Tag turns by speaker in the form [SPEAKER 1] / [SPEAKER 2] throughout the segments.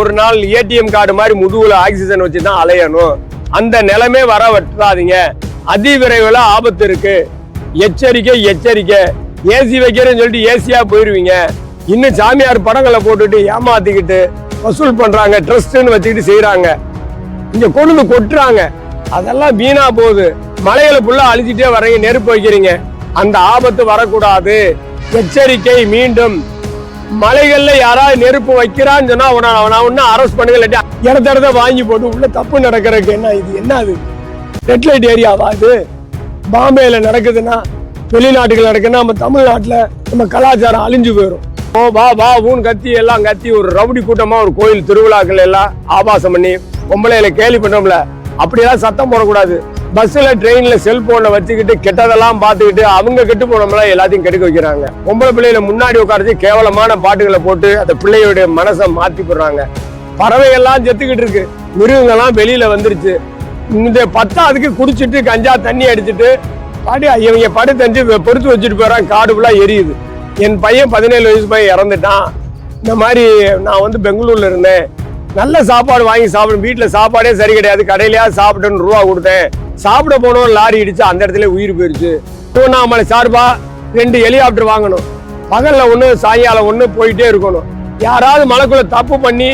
[SPEAKER 1] ஒரு நாள் ATM card மாதிரி முதுகுல ஆக்சிஜன் வச்சு தான் அலையணும். அந்த நிலைமை வர வட்டாதீங்க அதி விரைவில் ஆபத்து இருக்கு. எச்சரிக்கை எச்சரிக்கை. ஏசி வைக்கிறேன்னு சொல்லிட்டு ஏசியா போயிடுவீங்க இன்னும் சாமியார் படங்களை போட்டுட்டு ஏமாத்திக்கிட்டு வசூல் பண்றாங்க ட்ரஸ்ட்னு வச்சுக்கிட்டு செய்யறாங்க இங்க கொண்டு கொட்டுறாங்க. அதெல்லாம் வீணா போகுது. மலைகளை ஃபுல்லா அழிச்சிட்டே வரீங்க நெருப்பு வைக்கிறீங்க. அந்த ஆபத்து வரக்கூடாது. எச்சரிக்கை மீண்டும். மலைகள்ல யாராவது நெருப்பு வைக்கிறான்னு சொன்னா அவனை அவனை ஒன்னும் அரெஸ்ட் பண்ணுங்க இல்லாட்டி இடத்த இடத்த வாங்கி போட்டு உள்ள தப்பு நடக்கிறதுக்கு என்ன இது? என்ன அது? ரெட் லைட் ஏரியாவா இது? பாம்பேல நடக்குதுன்னா வெளிநாட்டுகள் நடக்குதுன்னா நம்ம தமிழ்நாட்டுல நம்ம கலாச்சாரம் அழிஞ்சு போயிடும் ஓ வா வா ஊன் கத்தி எல்லாம் கத்தி ஒரு ரவுடி கூட்டமா ஒரு கோயில் திருவிழாக்கள் எல்லாம் ஆபாசம் பண்ணி பொம்பளையில கேலி பண்ணோம்ல அப்படியெல்லாம் சத்தம் போடக்கூடாது. பஸ்ல ட்ரெயின்ல செல்போனை வச்சுக்கிட்டு கெட்டதெல்லாம் பார்த்துக்கிட்டு அவங்க கெட்டு போனோம்லாம் எல்லாத்தையும் கெடுக்க வைக்கிறாங்க. பொம்பளை பிள்ளைகளை முன்னாடி உட்காரச்சு கேவலமான பாட்டுகளை போட்டு அந்த பிள்ளையுடைய மனசை மாத்தி போடுறாங்க. பறவைகள்லாம் செத்துக்கிட்டு இருக்கு. மிருகங்கள்லாம் வெளியில வந்துருச்சு. இந்த பத்தாவதுக்கு குடிச்சிட்டு கஞ்சா தண்ணி அடிச்சுட்டு பாடி இவங்க படு தஞ்சு பொறுத்து வச்சுட்டு போறான் காடு ஃபுல்லாக எரியுது. என் பையன் பதினேழு வயசு பையன் இறந்துட்டான். இந்த மாதிரி நான் வந்து பெங்களூர்ல இருந்தேன். நல்ல சாப்பாடு வாங்கி சாப்பிடும் வீட்டில் சாப்பாடே சரி கிடையாது. கடையிலையாவது சாப்பிட்டுன்னு ரூபா கொடுத்தேன். சாப்பிட போனோம் லாரி இடிச்சு அந்த இடத்துல உயிர் போயிடுச்சு திருவண்ணாமலை சார்பா ரெண்டு ஹெலிகாப்டர் வாங்கணும். பகலில் ஒன்று சாயங்காலம் ஒன்று போயிட்டே இருக்கணும். யாராவது மலைக்குள்ள தப்பு பண்ணி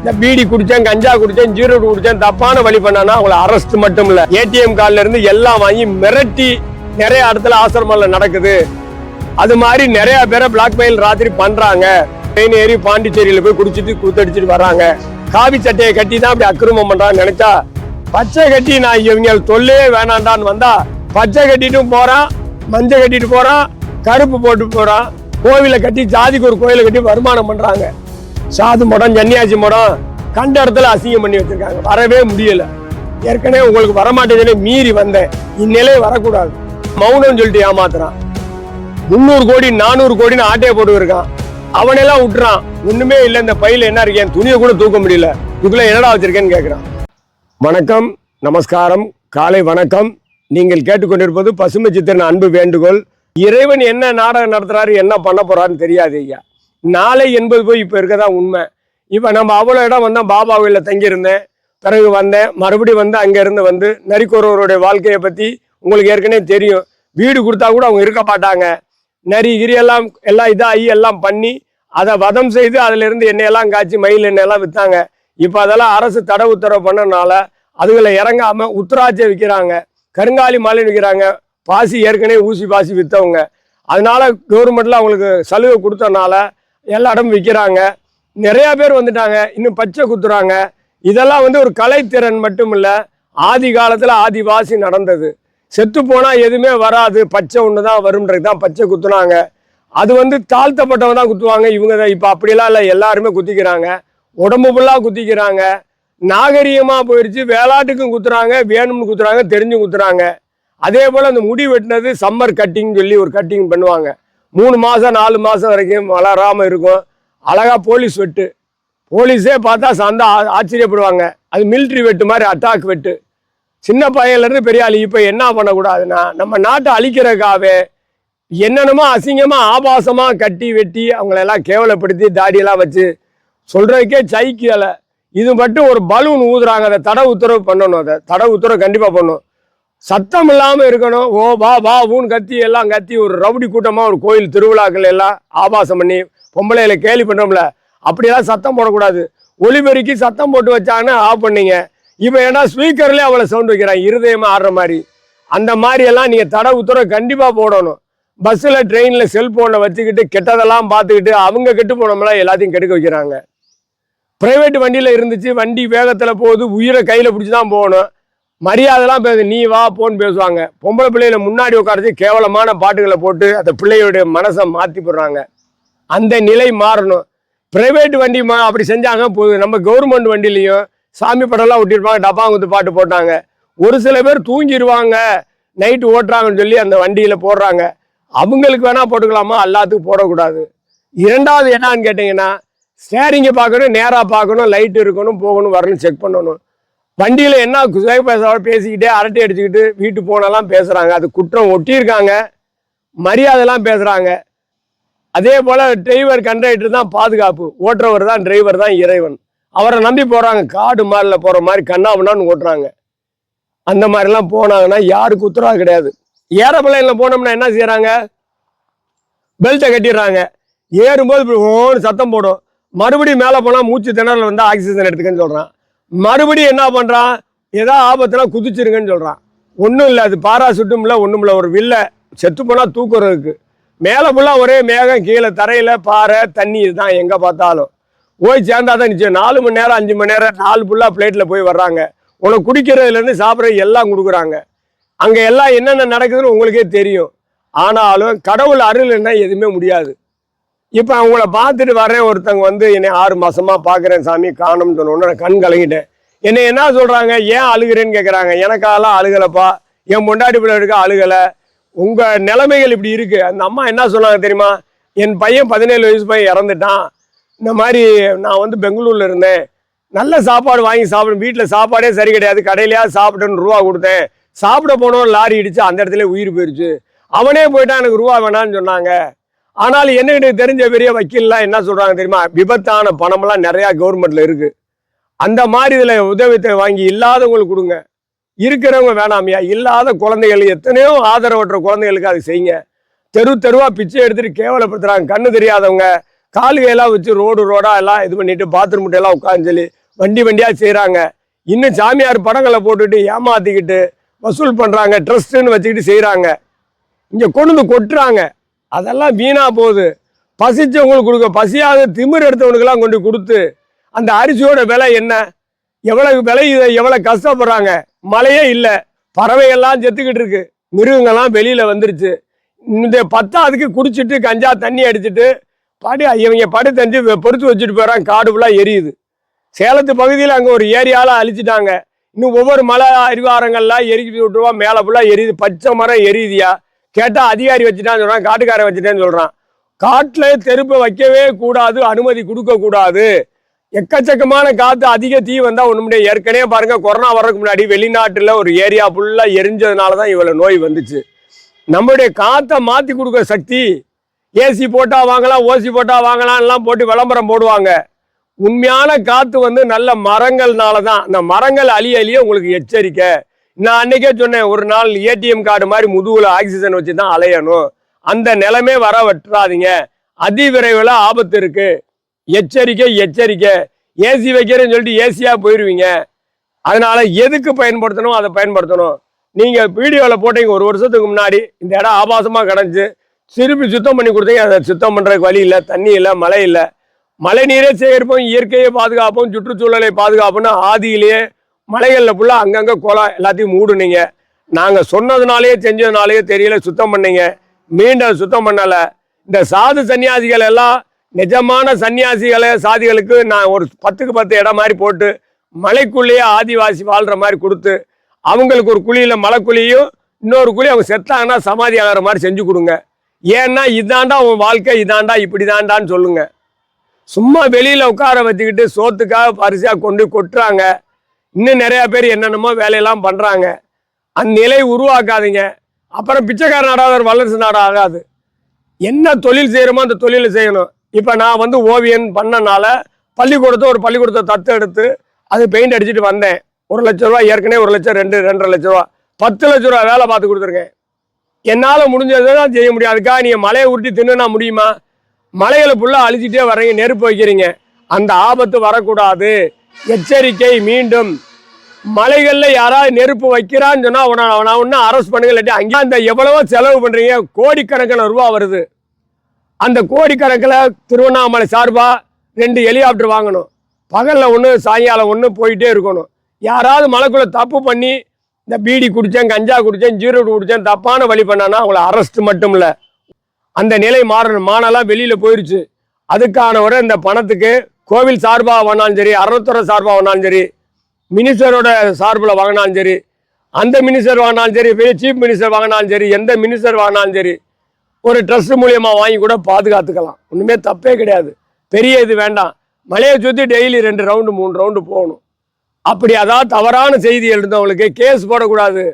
[SPEAKER 1] இந்த பீடி குடித்தேன் கஞ்சா குடித்தேன் ஜீரோ குடித்தேன் தப்பான வழி பண்ணானா அவங்கள அரெஸ்ட் மட்டும் இல்லை. ஏடிஎம் கார்டுல இருந்து எல்லாம் வாங்கி மிரட்டி நிறைய இடத்துல ஆசிரமில் நடக்குது. அது மாதிரி நிறைய பேரை பிளாக்மெயில் ராத்திரி பண்ணுறாங்க ட்ரெயின் ஏறி பாண்டிச்சேரியில் போய் குடிச்சிட்டு கூத்தடிச்சிட்டு வராங்க காவி சட்டையை கட்டி தான் அப்படி அக்கிரமம் பண்றான்னு நினைச்சா பச்சை கட்டி நான் இவங்க தொல்லையே வேணாண்டான்னு வந்தா பச்சை கட்டிட்டும் போறான் மஞ்சள் கட்டிட்டு போறான் கருப்பு போட்டு போறான் கோவிலை கட்டி ஜாதிக்கு ஒரு கோயிலை கட்டி வருமானம் பண்றாங்க. சாது மடம் சன்னியாசி மடம் கண்ட இடத்துல அசிங்கம் பண்ணி வச்சிருக்காங்க. வரவே முடியல. ஏற்கனவே உங்களுக்கு வரமாட்டேதுன்னு மீறி வந்தேன். இந்நிலையே வரக்கூடாது. மௌனம் சொல்லிட்டு ஏமாத்துறான். முந்நூறு கோடி நானூறு கோடின்னு ஆட்டையை போட்டு இருக்கான். அவனெல்லாம் விட்டுறான். ஒண்ணுமே இல்லை இந்த பையில என்ன இருக்கேன் துணியை கூட தூக்க முடியல. இதுக்குள்ள என்னடா வச்சிருக்கேன்னு கேட்குறான் வணக்கம் நமஸ்காரம் காலை வணக்கம். நீங்கள் கேட்டுக்கொண்டிருப்பது பசுமை சித்திரன் அன்பு வேண்டுகோள். இறைவன் என்ன நாடகம் நடத்துறாரு என்ன பண்ண போறாருன்னு தெரியாது ஐயா. நாளை என்பது போய் இப்போ இருக்கதான் உண்மை. இப்போ நம்ம அவ்வளோ இடம் வந்தோம் பாபா கோயிலில் தங்கியிருந்தேன். பிறகு வந்தேன். மறுபடியும் வந்து அங்கேருந்து வந்து நரிக்கொருவருடைய வாழ்க்கையை பற்றி உங்களுக்கு ஏற்கனவே தெரியும். வீடு கொடுத்தா கூட அவங்க இருக்க மாட்டாங்க. நரி கிரி எல்லாம் எல்லாம் இதாகி எல்லாம் பண்ணி அதை வதம் செய்து அதிலிருந்து எண்ணெயெல்லாம் காய்ச்சி மயில் எண்ணெயெல்லாம் விற்றாங்க இப்போ அதெல்லாம் அரசு தடை உத்தரவு பண்ணனால அதுகளை இறங்காமல் உத்தராட்சியை விற்கிறாங்க கருங்காலி மாலை விற்கிறாங்க பாசி ஏற்கனவே ஊசி பாசி விற்றவங்க அதனால கவர்மெண்ட்டில் அவங்களுக்கு சலுகை கொடுத்தனால எல்லா இடமும் விற்கிறாங்க நிறையா பேர் வந்துட்டாங்க. இன்னும் பச்சை குத்துறாங்க. இதெல்லாம் வந்து ஒரு கலைத்திறன் மட்டும் இல்லை ஆதி காலத்தில் ஆதிவாசி நடந்தது. செத்து போனால் எதுவுமே வராது. பச்சை ஒன்று தான் வரும்ன்றது தான் பச்சை குத்துனாங்க. அது வந்து தாழ்த்தப்பட்டவங்க தான் குத்துவாங்க. இவங்க தான் இப்போ அப்படிலாம் இல்லை. எல்லாருமே குத்திக்கிறாங்க. உடம்பு ஃபுல்லாக குத்திக்கிறாங்க. நாகரீகமாக போயிடுச்சு வேளாட்டுக்கும் குத்துறாங்க. வேணும்னு குத்துறாங்க. தெரிஞ்சு குத்துறாங்க. அதே போல் அந்த முடி வெட்டினது சம்மர் கட்டிங் சொல்லி ஒரு கட்டிங் பண்ணுவாங்க. மூணு மாதம் நாலு மாதம் வரைக்கும் வளராமல் இருக்கும். அழகா போலீஸ் வெட்டு. போலீஸே பார்த்தா சந்தா ஆ- ஆச்சரியப்படுவாங்க. அது மிலிட்ரி வெட்டு மாதிரி அட்டாக் வெட்டு. சின்ன பையன்லேருந்து பெரிய ஆள் இப்போ என்ன பண்ணக்கூடாதுன்னா நம்ம நாட்டை அழிக்கிறக்காவே என்னென்னமோ அசிங்கமாக ஆபாசமாக கட்டி வெட்டி அவங்களெல்லாம் கேவலப்படுத்தி தாடியெல்லாம் வச்சு சொல்கிறதுக்கே சைக்கியலை இது மட்டும் ஒரு பலூன் ஊதுறாங்க. அதை தடை உத்தரவு பண்ணணும். அதை தடை உத்தரவு கண்டிப்பாக பண்ணணும். சத்தம் இல்லாமல் இருக்கணும். ஓ வா வா ஊன் கத்தி எல்லாம் கத்தி ஒரு ரவுடி கூட்டமாக ஒரு கோயில் திருவிழாக்கள் எல்லாம் ஆபாசம் பண்ணி பொம்பளையில கேலி பண்ணோம்ல அப்படியெல்லாம் சத்தம் போடக்கூடாது. ஒளிபெருக்கி சத்தம் போட்டு வச்சாங்கன்னா ஆஃப் பண்ணிங்க. இப்போ ஏன்னா ஸ்பீக்கர்லேயே அவ்வளோ சவுண்ட் வைக்கிறான் இருதயமாக ஆடுற மாதிரி. அந்த மாதிரி எல்லாம் நீங்கள் தடை உத்தரவு கண்டிப்பாக போடணும். பஸ்ஸில் ட்ரெயினில் செல்ஃபோனில் வச்சுக்கிட்டு கெட்டதெல்லாம் பார்த்துக்கிட்டு அவங்க கெட்டு போனோம்லாம் எல்லாத்தையும் கெடுக்க வைக்கிறாங்க. ப்ரைவேட் வண்டியில் இருந்துச்சு வண்டி வேகத்தில் போகுது உயிரை கையில் பிடிச்சி தான் போகணும். மரியாதைலாம் பேசு நீ வா போன்னு பேசுவாங்க. பொம்பளை பிள்ளைகளை முன்னாடி உட்காரச்சு கேவலமான பாட்டுகளை போட்டு அந்த பிள்ளையோடைய மனசை மாற்றி போடுறாங்க. அந்த நிலை மாறணும். ப்ரைவேட் வண்டி மா அப்படி செஞ்சாங்க போதும் நம்ம கவர்மெண்ட் வண்டிலையும் சாமி படம்லாம் ஒட்டியிருப்பாங்க டப்பாங்குத்து பாட்டு போட்டாங்க. ஒரு சில பேர் தூங்கிடுவாங்க நைட்டு ஓட்டுறாங்கன்னு சொல்லி அந்த வண்டியில் போடுறாங்க. அவங்களுக்கு வேணால் போட்டுக்கலாமா? எல்லாத்துக்கும் போடக்கூடாது. இரண்டாவது என்னான்னு கேட்டிங்கன்னா ஸ்டேரிங்கை பார்க்கணும் நேராக பார்க்கணும் லைட் இருக்கணும் போகணும் வரணும் செக் பண்ணணும். வண்டியில் என்ன குசை பேச பேசிக்கிட்டே அரட்டை அடிச்சுக்கிட்டு வீட்டு போனெல்லாம் பேசுகிறாங்க அது குற்றம் ஒட்டியிருக்காங்க. மரியாதைலாம் பேசுகிறாங்க அதே போல் டிரைவர் கண்டக்டர் தான் பாதுகாப்பு. ஓட்டுறவர் தான் டிரைவர் தான் இறைவன். அவரை நம்பி போகிறாங்க காடு மாரில் போகிற மாதிரி கண்ணாமண்ணான்னு ஓட்டுறாங்க. அந்த மாதிரிலாம் போனாங்கன்னா யாருக்கு உத்தரவாக கிடையாது. ஏரோப்ளைனில் போனோம்னா என்ன செய்கிறாங்க பெல்ட்டை கட்டிடுறாங்க. ஏறும்போது இப்படி ஓன்னு சத்தம் போடும். மறுபடியும் மேலே போனால் மூச்சு திணறல் வந்து ஆக்சிஜன் எடுத்துக்கன்னு சொல்கிறான் மறுபடியும் என்ன பண்ணுறான் ஏதோ ஆபத்துனா குதிச்சிருங்கன்னு சொல்கிறான் ஒன்றும் இல்லை அது பாராசூட்டும் இல்லை ஒன்றும் இல்லை. ஒரு வில்லை. செத்து போனால் தூக்குறதுக்கு. மேலே ஃபுல்லாக ஒரே மேகம் கீழே தரையில் பாறை தண்ணி இதுதான் எங்கே பார்த்தாலும். போய் சேர்ந்தா தான் நிச்சயம். நாலு மணி நேரம் அஞ்சு மணி நேரம் நாலு ஃபுல்லாக பிளேட்டில் போய் வர்றாங்க. உனக்கு குடிக்கிறதுலேருந்து சாப்பிட்றது எல்லாம் கொடுக்குறாங்க. அங்கே எல்லாம் என்னென்ன நடக்குதுன்னு உங்களுக்கே தெரியும். ஆனாலும் கடவுள் அருள்னா எதுவுமே முடியாது. இப்போ அவங்கள பார்த்துட்டு வரேன் ஒருத்தங்க வந்து என்னை ஆறு மாதமாக பார்க்குறேன் சாமி காணும்னு சொன்னோன்னு நான் கண் கலங்கிட்டேன். என்னை என்ன சொல்கிறாங்க ஏன் அழுகிறேன்னு கேட்குறாங்க எனக்காலாம் அழுகலைப்பா. என் பொண்டாட்டி இருக்க? அழுகலை. உங்கள் நிலைமைகள் இப்படி இருக்குது அந்த அம்மா என்ன சொன்னாங்க தெரியுமா? என் பையன் பதினேழு வயசு பையன் இறந்துட்டான். இந்த மாதிரி நான் வந்து பெங்களூர்ல இருந்தேன். நல்ல சாப்பாடு வாங்கி சாப்பிடும் வீட்டில் சாப்பாடே சரி கிடையாது. கடையிலையாவது சாப்பிட்டுன்னு ரூபா கொடுத்தேன். சாப்பிட போனவன் லாரி இடிச்சு அந்த இடத்துல உயிர் போயிடுச்சு அவனே போயிட்டான் எனக்கு ரூபா வேணான்னு சொன்னாங்க. ஆனால் என்னகிட்ட தெரிஞ்ச பெரிய வக்கீல்லாம் என்ன சொல்றாங்க தெரியுமா? விபத்தான பணமெல்லாம் நிறையா கவர்மெண்ட்ல இருக்கு. அந்த மாதிரி இதில் உதவித்தை வாங்கி இல்லாதவங்களுக்கு கொடுங்க. இருக்கிறவங்க வேணாமையா? இல்லாத குழந்தைகள் எத்தனையோ ஆதரவற்ற குழந்தைகளுக்கு அதை செய்யுங்க. தெரு தெருவாக பிச்சை எடுத்துகிட்டு கேவலப்படுத்துகிறாங்க கண்ணு தெரியாதவங்க. காலுகையெல்லாம் வச்சு ரோடு ரோடாக எல்லாம் இது பண்ணிட்டு பாத்ரூம் முட்டையெல்லாம் உட்காந்து சொல்லி வண்டி வண்டியாக செய்கிறாங்க இன்னும் சாமியார் படங்களை போட்டுட்டு ஏமாத்திக்கிட்டு வசூல் பண்ணுறாங்க ட்ரஸ்ட்டுன்னு வச்சுக்கிட்டு செய்கிறாங்க இங்கே கொண்டு வந்து கொட்டுறாங்க. அதெல்லாம் வீணாக போகுது. பசிச்சவங்களுக்கு கொடுக்க பசியாத திமிர் எடுத்தவனுக்கெல்லாம் கொண்டு கொடுத்து அந்த அரிசியோட விலை என்ன? எவ்வளவு விலை இதை எவ்வளோ கஷ்டப்படுறாங்க? மழையே இல்லை. பறவைகள்லாம் செத்துக்கிட்டு இருக்கு. மிருகங்கள்லாம் வெளியில் வந்துருச்சு. இந்த பத்தாவதுக்கு குடிச்சிட்டு கஞ்சா தண்ணி அடிச்சுட்டு படி இவங்க படு தெரிஞ்சு பொறுத்து வச்சுட்டு போகிறாங்க காடு ஃபுல்லாக எரியுது. சேலத்து பகுதியில் அங்கே ஒரு ஏரியால அழிச்சிட்டாங்க. இன்னும் ஒவ்வொரு மலை அரிவாரங்கள்லாம் எரிக்கிட்டு விட்டுருவா. மேலே ஃபுல்லாக எரியுது. பச்சை மரம் எரியுதியா? கேட்டால் அதிகாரி வச்சுட்டான்னு சொல்கிறான் காட்டுக்காரன் வச்சுட்டேன்னு சொல்கிறான் காட்டில் தெருப்பை வைக்கவே கூடாது. அனுமதி கொடுக்கக்கூடாது எக்கச்சக்கமான காற்று அதிக தீ வந்தால் ஒன்று முடியாது. ஏற்கனவே பாருங்கள் கொரோனா வர்றதுக்கு முன்னாடி வெளிநாட்டில் ஒரு ஏரியா ஃபுல்லாக எரிஞ்சதுனால தான் இவ்வளோ நோய் வந்துச்சு. நம்மளுடைய காற்றை மாற்றி கொடுக்குற சக்தி ஏசி போட்டால் வாங்கலாம் ஓசி போட்டால் வாங்கலாம்லாம் போட்டு விளம்பரம் போடுவாங்க. உண்மையான காற்று வந்து நல்ல மரங்கள்னால தான் அந்த மரங்கள் அழிய அழிய உங்களுக்கு எச்சரிக்கை. நான் அன்னைக்கே சொன்னேன் ஒரு நாள் ஏடிஎம் கார்டு மாதிரி முதுகுல ஆக்சிஜன் வச்சு தான் அலையணும். அந்த நிலமே வர வெட்டுறாதீங்க. அதிவிரைவில் ஆபத்து இருக்கு. எச்சரிக்கை எச்சரிக்கை. ஏசி வைக்கிறேன்னு சொல்லிட்டு ஏசியாக போயிடுவீங்க அதனால எதுக்கு பயன்படுத்தணும் அதை பயன்படுத்தணும். நீங்கள் வீடியோவில் போட்டீங்க ஒரு வருஷத்துக்கு முன்னாடி. இந்த இடம் ஆபாசமாக கிடந்துச்சு. திருப்பி சுத்தம் பண்ணி கொடுத்தீங்க. அதை சுத்தம் பண்ணுறதுக்கு வழி இல்லை தண்ணி இல்லை மழை இல்லை. மழை நீரே சேகரிப்போம் இயற்கையை பாதுகாப்போம் சுற்றுச்சூழலை பாதுகாப்புன்னு ஆதியிலேயே மலைகளில் ஃபுல்லாக அங்கங்கே குளம் எல்லாத்தையும் மூடுனீங்க. நாங்கள் சொன்னதுனாலேயே செஞ்சதுனாலேயே தெரியல சுத்தம் பண்ணீங்க. மீண்டும் அதை சுத்தம் பண்ணலை. இந்த சாது சன்னியாசிகள் எல்லாம் நிஜமான சன்னியாசிகளை சாதிகளுக்கு நான் ஒரு பத்துக்கு பத்து இடம் மாதிரி போட்டு மலைக்குள்ளேயே ஆதிவாசி வாழ்கிற மாதிரி கொடுத்து அவங்களுக்கு ஒரு குழியில் மலைக்குழியும் இன்னொரு குழி அவங்க செத்தாங்கன்னா சமாதி ஆகிற மாதிரி செஞ்சு கொடுங்க. ஏன்னா இதாண்டா உன் வாழ்க்கை இதாண்டா இப்படி தாண்டான்னு சொல்லுங்க. சும்மா வெளியில் உட்கார வச்சுக்கிட்டு சோத்துக்காக பரிசாக கொண்டு கொட்டுறாங்க. இன்னும் நிறையா பேர் என்னென்னமோ வேலையெல்லாம் பண்ணுறாங்க அந்த நிலை உருவாக்காதீங்க. அப்புறம் பிச்சைக்கார நாடாக ஒரு வல்லரசு நாடாக ஆகாது. என்ன தொழில் செய்கிறோமோ அந்த தொழிலை செய்யணும். இப்போ நான் வந்து ஓவியன் பண்ணனால பள்ளிக்கூடத்தை ஒரு பள்ளிக்கூடத்தை தத்து எடுத்து அது பெயிண்ட் அடிச்சுட்டு வந்தேன். ஒரு லட்ச ரூபா ஏற்கனவே ஒரு லட்சம் ரெண்டு ரெண்டரை லட்ச ரூபா பத்து லட்ச ரூபா வேலை பார்த்து கொடுத்துருக்கேன். என்னால் முடிஞ்சதை தான் செய்ய முடியும். அதுக்காக நீங்கள் மலையை உருட்டி தின்னுனா முடியுமா? மலைகளை ஃபுல்லாக அழிச்சிட்டே வர்றீங்க நெருப்பு வைக்கிறீங்க. அந்த ஆபத்து வரக்கூடாது. எச்சரிக்கை மீண்டும். மலைகளில் யாராவது நெருப்பு வைக்கிறான்னு சொன்னால் அவனை அவனை ஒன்றும் அரெஸ்ட் பண்ணுங்க இல்லாட்டி அங்கே அந்த எவ்வளவோ செலவு பண்ணுறீங்க கோடிக்கணக்கான ரூபா வருது. அந்த கோடிக்கணக்கில் திருவண்ணாமலை சார்பாக ரெண்டு ஹெலிகாப்டர் வாங்கணும். பகலில் ஒன்று சாயங்காலம் ஒன்று போயிட்டே இருக்கணும். யாராவது மலைக்குள்ளே தப்பு பண்ணி இந்த பீடி குடித்தேன் கஞ்சா குடித்தேன் ஜீரோடு குடித்தேன் தப்பான வழி பண்ணானா அவங்கள அரெஸ்ட் மட்டும் இல்லை அந்த நிலை மாறணும் மானெல்லாம் வெளியில் போயிடுச்சு அதுக்கான ஒரு இந்த பணத்துக்கு கோவில் சார்பாக வாங்கினாலும் சரி அறத்துறை சார்பாக வாங்கினாலும் சரி மினிஸ்டரோட சார்பில் வாங்கினாலும் சரி அந்த மினிஸ்டர் வாங்கினாலும் சரி பெரிய சீஃப் மினிஸ்டர் வாங்கினாலும் சரி எந்த மினிஸ்டர் வாங்கினாலும் சரி ஒரு ட்ரஸ்ட் மூலியமாக வாங்கி கூட பாதுகாத்துக்கலாம். ஒன்றுமே தப்பே கிடையாது. பெரிய இது வேண்டாம். மலையை சுற்றி டெய்லி ரெண்டு ரவுண்டு மூணு ரவுண்டு போகணும். அப்படி அதாவது தவறான செய்தி எழுந்தவங்களுக்கு கேஸ் போடக்கூடாது.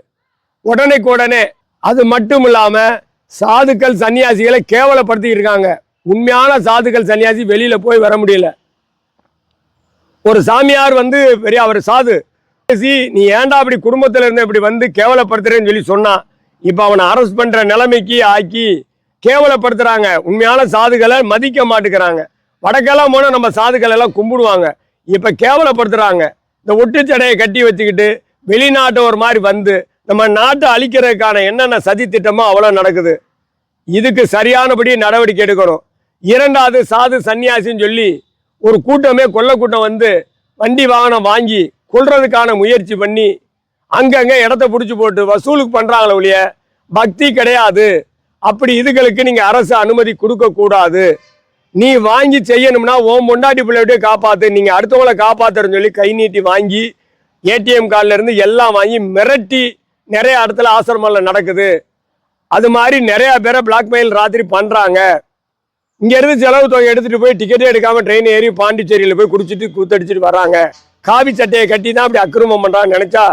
[SPEAKER 1] உடனேக்கு உடனே அது மட்டும் இல்லாமல் சாதுக்கள் சன்னியாசிகளை கேவலப்படுத்திக்கிட்டு இருக்காங்க. உண்மையான சாதுக்கள் சன்னியாசி வெளியில் போய் வர முடியல. ஒரு சாமியார் வந்து பெரிய அவர் சாது. பேசி நீ ஏன்டா அப்படி குடும்பத்தில் இருந்து இப்படி வந்து கேவலப்படுத்துறேன்னு சொல்லி சொன்னான் இப்போ அவனை அரெஸ்ட் பண்ணுற நிலைமைக்கு ஆக்கி கேவலப்படுத்துகிறாங்க உண்மையான சாதுகளை மதிக்க மாட்டுக்கிறாங்க வடக்கெல்லாம் போனால் நம்ம சாதுக்கள் எல்லாம் கும்பிடுவாங்க. இப்போ கேவலப்படுத்துகிறாங்க இந்த ஒட்டுச்சடையை கட்டி வச்சுக்கிட்டு வெளிநாட்டை ஒரு மாதிரி வந்து நம்ம நாட்டை அழிக்கிறதுக்கான என்னென்ன சதி திட்டமோ அவ்வளோ நடக்குது. இதுக்கு சரியானபடி நடவடிக்கை எடுக்கணும். இரண்டாவது சாது சன்னியாசின்னு சொல்லி ஒரு கூட்டமே கொள்ள கூட்டம் வந்து வண்டி வாகனம் வாங்கி கொள்றதுக்கான முயற்சி பண்ணி அங்கங்கே இடத்த பிடிச்சி போட்டு வசூலுக்கு பண்ணுறாங்களே ஒழிய பக்தி கிடையாது. அப்படி இதுகளுக்கு நீங்கள் அரசு அனுமதி கொடுக்கக்கூடாது. நீ வாங்கி செய்யணும்னா உன் பொண்டாட்டி பிள்ளையோட காப்பாத்து. நீங்க அடுத்தவங்களை காப்பாத்துறன்னு சொல்லி கை நீட்டி வாங்கி ஏடிஎம் கார்டுல இருந்து எல்லாம் வாங்கி மிரட்டி நிறைய இடத்துல ஆசிரமம்ல நடக்குது. அது மாதிரி நிறைய பேரை பிளாக்மெயில் ராத்திரி பண்றாங்க. இங்க இருந்து செலவு தொகை எடுத்துட்டு போய் டிக்கெட்டே எடுக்காம ட்ரெயின் ஏறி பாண்டிச்சேரியில போய் குடிச்சிட்டு கூத்தடிச்சிட்டு வர்றாங்க காவி சட்டையை கட்டி தான் அப்படி அக்கிரமம் பண்றான்னு நினைச்சா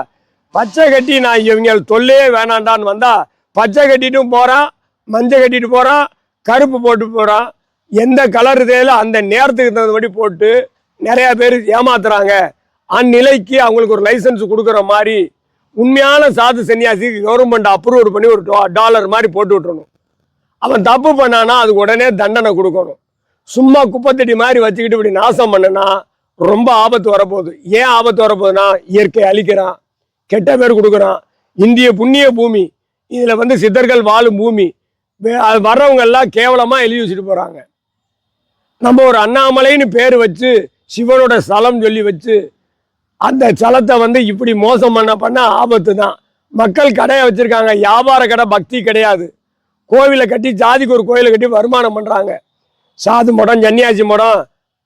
[SPEAKER 1] பச்சை கட்டி நான் இவங்க தொல்லையே வேணாண்டான்னு வந்தா பச்சை கட்டிட்டும் போறான் மஞ்சள் கட்டிட்டு போறான் கருப்பு போட்டு போறான். எந்த கலர் தேவையில அந்த நேரத்துக்கு தகுந்தபடி போட்டு நிறையா பேர் ஏமாத்துறாங்க. அந்நிலைக்கு அவங்களுக்கு ஒரு லைசன்ஸ் கொடுக்குற மாதிரி உண்மையான சாது சன்னியாசிக்கு கவர்மெண்ட் அப்ரூவ் பண்ணி ஒரு டாலர் மாதிரி போட்டு விட்டுறணும். அவன் தப்பு பண்ணானா அதுக்கு உடனே தண்டனை கொடுக்கணும். சும்மா குப்பத்தடி மாதிரி வச்சுக்கிட்டு இப்படி நாசம் பண்ணனா ரொம்ப ஆபத்து வரப்போகுது. ஏன் ஆபத்து வரப்போகுதுன்னா இயற்கை அழிக்கிறான் கெட்ட பேர் கொடுக்குறான். இந்திய புண்ணிய பூமி இதில் வந்து சித்தர்கள் வாழும் பூமி. அது வர்றவங்க எல்லாம் கேவலமாக எழுதி வச்சுட்டு போகிறாங்க நம்ம ஒரு அண்ணாமலைன்னு பேர் வச்சு சிவனோட ஸ்தலம் சொல்லி வச்சு அந்த ஸ்தலத்தை வந்து இப்படி மோசம் பண்ண பண்ண ஆபத்து தான் மக்கள் கடையை வச்சுருக்காங்க. வியாபார கடை பக்தி கிடையாது. கோவிலை கட்டி ஜாதிக்கு ஒரு கோயிலை கட்டி வருமானம் பண்ணுறாங்க சாது மடம் சன்னியாசி மடம்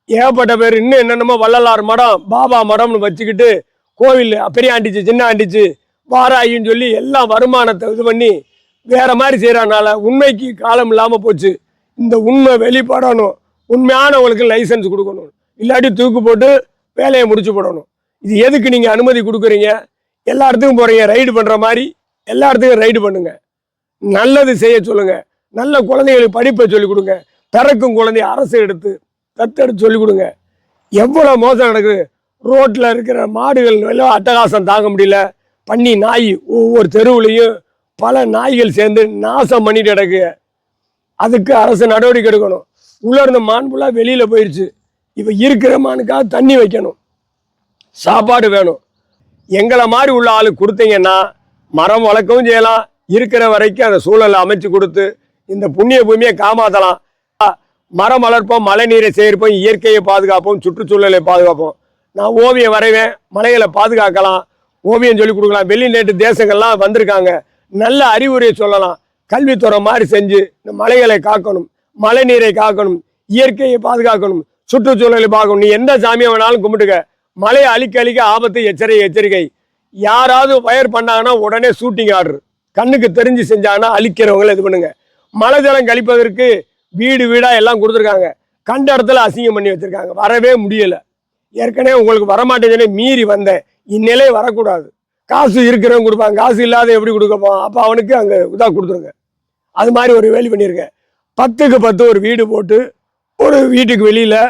[SPEAKER 1] ஏகப்பட்ட பேர் இன்னும் என்னென்னமோ வள்ளலார் மடம் பாபா மடம்னு வச்சுக்கிட்டு கோவில் பெரிய ஆண்டிச்சு சின்ன ஆண்டிச்சு வாராயின்னு சொல்லி எல்லாம் வருமானத்தை இது பண்ணி வேறு மாதிரி செய்கிறனால உண்மைக்கு காலம் இல்லாமல் போச்சு. இந்த உண்மை வெளிப்படணும். உண்மையானவங்களுக்கு லைசன்ஸ் கொடுக்கணும். இல்லாட்டி தூக்கு போட்டு வேலையை முடிச்சு போடணும். இது எதுக்கு நீங்கள் அனுமதி கொடுக்குறீங்க? எல்லா இடத்துக்கும் போகிறீங்க ரைடு பண்ணுற மாதிரி எல்லா இடத்துக்கும் ரைடு பண்ணுங்க. நல்லது செய்ய சொல்லுங்கள் நல்ல குழந்தைகளுக்கு படிப்பை சொல்லிக் கொடுங்க. பிறக்கும் குழந்தைய அரசு எடுத்து தத்தெடுத்து சொல்லிக் கொடுங்க. எவ்வளோ மோசம் நடக்குது? ரோட்டில் இருக்கிற மாடுகள் எல்லாம் அட்டகாசம் தாங்க முடியல. பண்ணி நாய் ஒவ்வொரு தெருவுலையும் பல நாய்கள் சேர்ந்து நாசம் பண்ணிட்டு கிடக்கு. அதுக்கு அரசு நடவடிக்கை எடுக்கணும். உள்ளே இருந்த மான் ஃபுல்லாக வெளியில் போயிடுச்சு இப்போ இருக்கிற மானுக்காக தண்ணி வைக்கணும். சாப்பாடு வேணும். எங்களை மாதிரி உள்ள ஆளுக்கு கொடுத்தீங்கன்னா மரம் வளர்க்கவும் செய்யலாம். இருக்கிற வரைக்கும் அந்த சூழலை அமைச்சு கொடுத்து இந்த புண்ணிய பூமியை காமாத்தலாம் மரம் வளர்ப்போம் மழை நீரை சேர்ப்போம் இயற்கையை பாதுகாப்போம் சுற்றுச்சூழலை பாதுகாப்போம். நான் ஓவியம் வரைவேன் மலைகளை பாதுகாக்கலாம் ஓவியம் சொல்லி கொடுக்கலாம். வெளிநாட்டு தேசங்கள்லாம் வந்திருக்காங்க. நல்ல அறிவுரை சொல்லலாம். கல்வித்துறை மாதிரி செஞ்சு இந்த மலைகளை காக்கணும். மழை நீரை காக்கணும் இயற்கையை பாதுகாக்கணும் சுற்றுச்சூழலை பார்க்கணும். நீ எந்த சாமியை வேணாலும் கும்பிட்டுக்க. மழையை அழிக்க அழிக்க ஆபத்து எச்சரிக்கை எச்சரிக்கை. யாராவது ஃபயர் பண்ணாங்கன்னா உடனே ஷூட்டிங் ஆர்டர் கண்ணுக்கு தெரிஞ்சு செஞ்சாங்கன்னா அழிக்கிறவங்கள இது பண்ணுங்க. மழை ஜலம் கழிப்பதற்கு வீடு வீடாக எல்லாம் கொடுத்துருக்காங்க. கண்ட இடத்துல அசிங்கம் பண்ணி வச்சுருக்காங்க. வரவே முடியல. ஏற்கனவே உங்களுக்கு வரமாட்டேங்கன்னு மீறி வந்தேன். இந்நிலை வரக்கூடாது. காசு இருக்கிறவங்க கொடுப்பாங்க. காசு இல்லாத எப்படி கொடுக்கப்போம்? அப்போ அவனுக்கு அங்கே இதாக கொடுத்துருங்க. அது மாதிரி ஒரு வேலி பண்ணியிருக்கேன். பத்துக்கு பத்து ஒரு வீடு போட்டு ஒரு வீட்டுக்கு வெளியில்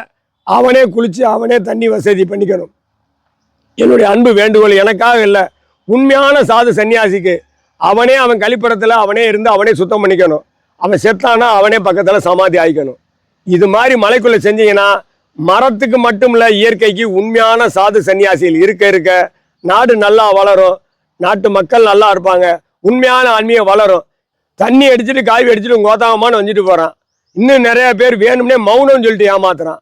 [SPEAKER 1] அவனே குளித்து அவனே தண்ணி வசதி பண்ணிக்கணும். என்னுடைய அன்பு வேண்டுகோள் எனக்காக இல்லை உண்மையான சாது சன்னியாசிக்கு. அவனே அவன் கழிப்பிடத்தில் அவனே இருந்து அவனே சுத்தம் பண்ணிக்கணும். அவன் செத்தானா அவனே பக்கத்தில் சமாதி ஆயிக்கணும். இது மாதிரி மலைக்குள்ளே செஞ்சீங்கன்னா மரத்துக்கு மட்டும் இல்லை இயற்கைக்கு உண்மையான சாது சன்னியாசிகள் இருக்க இருக்க நாடு நல்லா வளரும் நாட்டு மக்கள் நல்லா இருப்பாங்க உண்மையான ஆன்மீகம் வளரும். தண்ணி அடிச்சுட்டு காய் அடிச்சுட்டு கோதாகமான்னு வந்துட்டு போகிறான் இன்னும் நிறையா பேர் வேணும்னே மௌனம்னு சொல்லிட்டு ஏமாத்துறான்.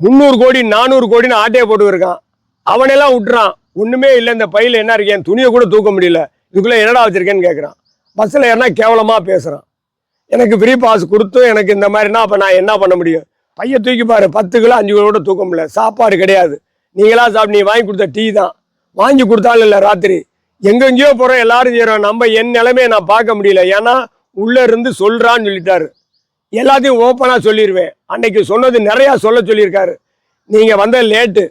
[SPEAKER 1] முந்நூறு கோடி நானூறு கோடின்னு ஆட்டையை போட்டு இருக்கான் அவனெல்லாம் விட்டுறான் ஒன்றுமே இல்லை இந்த பையில் என்ன இருக்கேன் துணியை கூட தூக்க முடியல. இதுக்குள்ளே என்னடா வச்சுருக்கேன்னு கேட்குறான் பஸ்ஸில் ஏன்னா கேவலமாக பேசுகிறான் எனக்கு ஃப்ரீ பாஸ் கொடுத்தும் எனக்கு இந்த மாதிரினா அப்போ நான் என்ன பண்ண முடியும்? பையன் தூக்கி பாரு பத்து கிலோ அஞ்சு கிலோ கூட தூக்க முடியல. சாப்பாடு கிடையாது. நீங்களாம் சாப்பிட்டு நீ வாங்கி கொடுத்த டீ தான். வாங்கி கொடுத்தாலும் இல்லை ராத்திரி. எங்கெங்கேயோ போகிறோம் எல்லாரும் செய்கிறோம் நம்ம என் நிலைமையை நான் பார்க்க முடியல. ஏன்னா உள்ள இருந்து சொல்றான்னு சொல்லிட்டாரு. எல்லாத்தையும் ஓப்பனாக சொல்லிடுவேன் அன்னைக்கு சொன்னது நிறையா சொல்ல சொல்லியிருக்காரு. நீங்கள் வந்த லேட்டு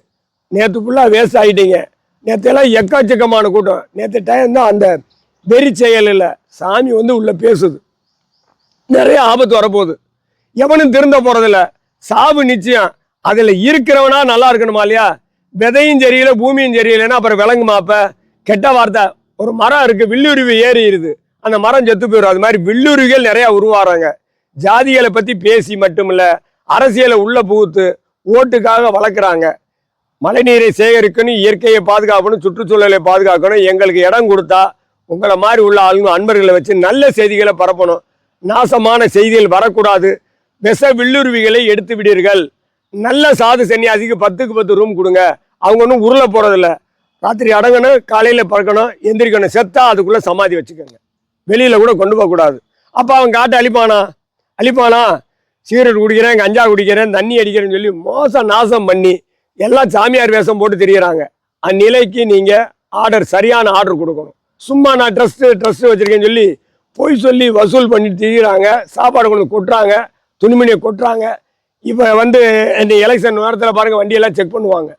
[SPEAKER 1] நேற்று ஃபுல்லாக வேஸ்ட் ஆகிட்டீங்க நேற்றெல்லாம் எக்கச்சக்கமான கூட்டம். நேற்று டைம் தான் அந்த வெறி செயல் இல்லை. சாமி வந்து உள்ள பேசுது. நிறைய ஆபத்து வரப்போகுது. எவனும் திருந்த போகிறதில்ல சாவு நிச்சயம். அதில் இருக்கிறவனா நல்லா இருக்கணுமா இல்லையா? விதையும் சரியில்லை பூமியும் சரியில்லைன்னா அப்புறம் விளங்குமா அப்போ? கெட்ட வார்த்தை. ஒரு மரம் இருக்கு வில்லுருவி ஏறிடுது அந்த மரம் செத்து போயிடும் அது மாதிரி வில்லுருவிகள் நிறையா உருவாகிறாங்க ஜாதிகளை பற்றி பேசி மட்டுமில்ல அரசியலை உள்ளே புகுத்து ஓட்டுக்காக வளர்க்குறாங்க. மழைநீரை சேகரிக்கணும் இயற்கையை பாதுகாக்கணும் சுற்றுச்சூழலை பாதுகாக்கணும் எங்களுக்கு இடம் கொடுத்தா உங்களை மாதிரி உள்ள ஆளுங்க அன்பர்களை வச்சு நல்ல செய்திகளை பரப்பணும். நாசமான செய்திகள் வரக்கூடாது. விஷ வில்லுருவிகளை எடுத்து விடீர்கள் நல்ல சாது சன்னியாசிக்கு பத்துக்கு பத்து ரூம் கொடுங்க. அவங்க ஒன்றும் உருளை போகிறதில்ல ராத்திரி அடங்கணும் காலையில் பறக்கணும் எந்திரிக்கணும். செத்தா அதுக்குள்ளே சமாதி வச்சுக்கோங்க. வெளியில் கூட கொண்டு போகக்கூடாது அப்போ அவன் காட்டு அழிப்பானா? அழிப்பானா? சிகரெட் குடிக்கிறேன் கஞ்சா குடிக்கிறேன் தண்ணி அடிக்கிறேன்னு சொல்லி மோசம் நாசம் பண்ணி எல்லாம் சாமியார் வேஷம் போட்டு திரியிறாங்க. அந்நிலைக்கு நீங்கள் ஆர்டர் சரியான ஆர்டர் கொடுக்கணும். சும்மா நான் ட்ரெஸ்ட்டு ட்ரெஸ்ட்டு வச்சுருக்கேன்னு சொல்லி பொய் சொல்லி வசூல் பண்ணி திரியிறாங்க. சாப்பாடு கொண்டு கொட்டுறாங்க. துணிமணியை கொட்டுறாங்க. இப்போ வந்து இந்த எலெக்ஷன் நேரத்தில் பாருங்கள் வண்டியெல்லாம் செக் பண்ணுவாங்க.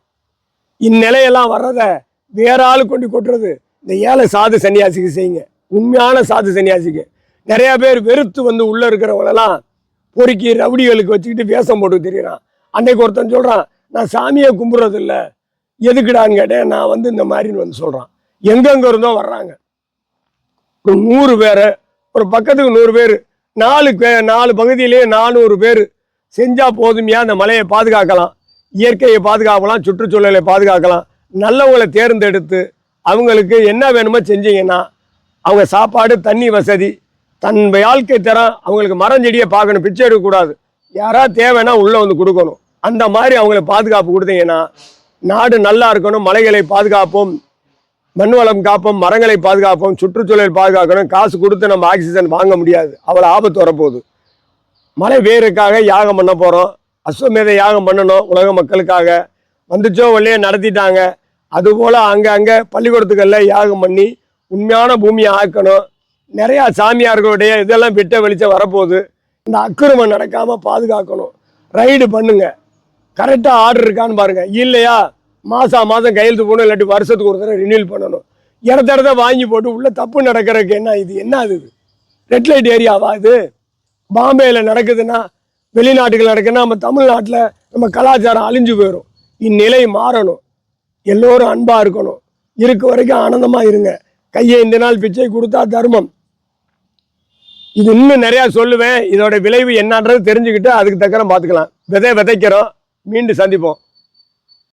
[SPEAKER 1] இந்நிலையெல்லாம் வர்றதை வேற ஆள் கொண்டு கொட்டுறது. இந்த ஏழை சாது சன்னியாசிக்கு செய்யுங்க. உண்மையான சாது சன்னியாசிக்கு. நிறைய பேர் வெறுத்து வந்து உள்ள இருக்கிறவங்களெல்லாம் பொறுக்கி ரவுடிகளுக்கு வச்சுக்கிட்டு வேஷம் போட்டு திரியிறான். அன்னைக்கு ஒருத்தன் சொல்றான் நான் சாமியை கும்பிட்றதில்ல. எதுக்குடான்னு கேட்டேன் நான் வந்து இந்த மாதிரின்னு வந்து சொல்றான். எங்கெங்க இருந்தோ வர்றாங்க. ஒரு நூறு பேர் ஒரு பக்கத்துக்கு நூறு பேர் நாலு பே- நாலு பகுதியிலேயே நானூறு பேர் செஞ்சா போதுமையா அந்த மலையை பாதுகாக்கலாம். இயற்கையை பாதுகாக்கலாம் சுற்றுச்சூழலை பாதுகாக்கலாம். நல்லவங்களை தேர்ந்தெடுத்து அவங்களுக்கு என்ன வேணுமோ செஞ்சீங்கன்னா அவங்க சாப்பாடு தண்ணி வசதி தன் வாழ்க்கை தரம் அவங்களுக்கு மரம் செடியை பார்க்கணும் பிச்சை எடுக்கக்கூடாது. யாராவது தேவைன்னா உள்ளே வந்து கொடுக்கணும். அந்த மாதிரி அவங்களுக்கு பாதுகாப்பு கொடுத்தீங்கன்னா நாடு நல்லா இருக்கணும் மலைகளை பாதுகாப்போம் மண் வளம் காப்போம் மரங்களை பாதுகாப்போம் சுற்றுச்சூழல் பாதுகாக்கணும் காசு கொடுத்து நம்ம ஆக்சிஜன் வாங்க முடியாது. அவ்வளோ ஆபத்து வரப்போகுது. மழை வேருக்காக யாகம் பண்ண போகிறோம் அஸ்வமேத யாகம் பண்ணணும் உலக மக்களுக்காக. வந்துச்சோ வழியே நடத்திட்டாங்க. அதுபோல் அங்கே அங்கே பள்ளிக்கூடத்துக்கள்ல யாகம் பண்ணி உண்மையான பூமியை ஆக்கணும். நிறையா சாமியார்களுடைய இதெல்லாம் விட்ட வெளிச்சம் வரப்போகுது. இந்த அக்கிரமம் நடக்காமல் பாதுகாக்கணும். ரைடு பண்ணுங்க. கரெக்டாக ஆர்டர் இருக்கான்னு பாருங்க. இல்லையா? மாதம் மாதம் கையெழுத்து போகணும் இல்லாட்டி வருஷத்துக்கு ஒரு தடவை ரினியூல் பண்ணணும். இடத்த இடத்த வாங்கி போட்டு உள்ளே தப்பு நடக்கிறதுக்கு என்ன இது? என்ன அது ரெட் லைட் ஏரியாவா இது? பாம்பேயில் நடக்குதுன்னா வெளிநாட்டுகள் நடக்குதுன்னா நம்ம தமிழ்நாட்டில் நம்ம கலாச்சாரம் அழிஞ்சு போயிடும் இந்நிலை மாறணும். எல்லோரும் அன்பாக இருக்கணும். இருக்க வரைக்கும் ஆனந்தமாக இருங்க. கையை இந்த நாள் பிச்சை கொடுத்தா தர்மம். இது இன்னும் நிறையா சொல்லுவேன். இதோட விளைவு என்னன்றது தெரிஞ்சுக்கிட்டு அதுக்கு தக்கன பார்த்துக்கலாம் விதை விதைக்கிறோம். மீண்டும் சந்திப்போம்.